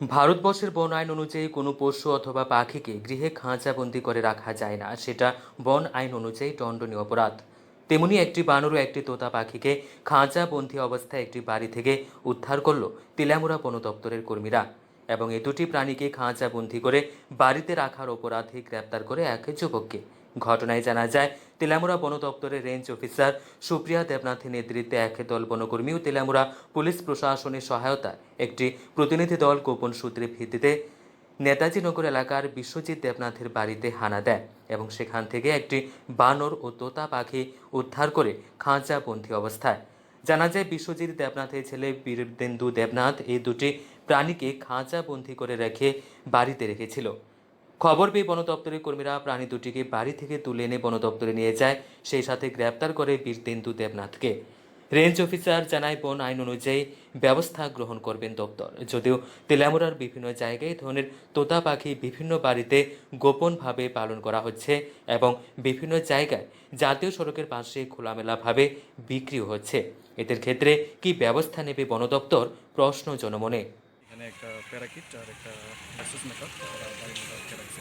ভারতবর্ষের বন আইন অনুযায়ী কোনো পশু অথবা পাখিকে গৃহে খাঁচাবন্দি করে রাখা যায় না। সেটা বন আইন অনুযায়ী দণ্ডনীয় অপরাধ। তেমনি একটি বানর ও একটি তোতা পাখিকে খাঁচাবন্দি অবস্থায় একটি বাড়ি থেকে উদ্ধার করল তিলামুরা বন দপ্তরের কর্মীরা এবং এ দুটি প্রাণীকে খাঁচাবন্দি করে বাড়িতে রাখার অপরাধে গ্রেপ্তার করে এক যুবককে। ঘটনায় জানা যায়, তেলামুরা বন দপ্তরের রেঞ্জ অফিসার সুপ্রিয়া দেবনাথের নেতৃত্বে এক দল বনকর্মী ও তেলামুরা পুলিশ প্রশাসনের সহায়তায় একটি প্রতিনিধি দল গোপন সূত্রের ভিত্তিতে নেতাজি নগর এলাকার বিশ্বজিৎ দেবনাথের বাড়িতে হানা দেয় এবং সেখান থেকে একটি বানর ও তোতা পাখি উদ্ধার করে খাঁচা বন্দি অবস্থায়। জানা যায়, বিশ্বজিৎ দেবনাথের ছেলে বীরদেন্দু দেবনাথ এই দুটি প্রাণীকে খাঁচা বন্দি করে রেখে বাড়িতে রেখেছিল। খবর পেয়ে বন দপ্তরের কর্মীরা প্রাণী দুটিকে বাড়ি থেকে তুলে এনে বন দপ্তরে নিয়ে যায়। সেই সাথে গ্রেপ্তার করে বীরতেন্দু দেবনাথকে। রেঞ্জ অফিসার জানায়, বন আইন অনুযায়ী ব্যবস্থা গ্রহণ করবেন দপ্তর। যদিও তেলামুরার বিভিন্ন জায়গায় ধরনের তোতা পাখি বিভিন্ন বাড়িতে গোপনভাবে পালন করা হচ্ছে এবং বিভিন্ন জায়গায় জাতীয় সড়কের পাশে খোলামেলাভাবে বিক্রিও হচ্ছে। এদের ক্ষেত্রে কি ব্যবস্থা নেবে বন দপ্তর প্রশ্ন জনমনে। একটা প্যারাকিট আর একটা মেসেজ মেকআপ ওরা বাড়ির মধ্যে আটকে রাখছে।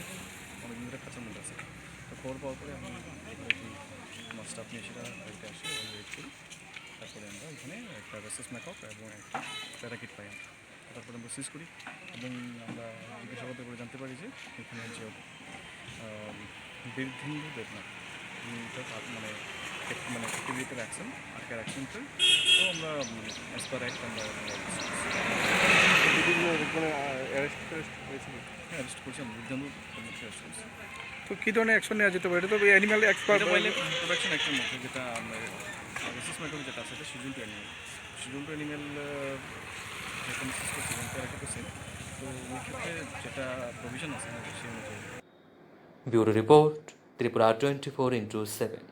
অনেকদিন ধরে কাঁচার মধ্যে আছে। তো খবর পাওয়ার পরে আমি মাছটা আপনি সেটা বাড়িতে আসে ওয়েট করি। তারপরে আমরা এখানে একটা মেসেজ মেকআপ এবং একটা প্যারাকিট পাই আমরা। তারপরে আমরা সিজ করি। এবং আমরা জিজ্ঞাসাবাদ করে জানতে পারি যে এখানে যে বীরধিন্দু দেবনাথ মানে মানে পৃথিবীতে রাখছেন আটকে রাখছেন তো আমরা অ্যাজ পার অ্যাক্ট আমরা অ্যারেস্ট হ্যাঁ অ্যারেস্ট করছি আমরা। বীরধিন্দু অ্যারেস্ট করছি তো কী ধরনের অ্যাকশন নেওয়া যেতে পারে? এটা তো অ্যানিম্যাল এক্সপার্ট প্রোডাকশন একটার মধ্যে যেটা মেকআপ যেটা আছে এটা season two animal season two animal Mrs করছিলেন প্যারাকে তো সেম তো ওই ক্ষেত্রে যেটা প্রভিশন আছে সেই অনুযায়ী। Bureau report Tripura twenty four into seven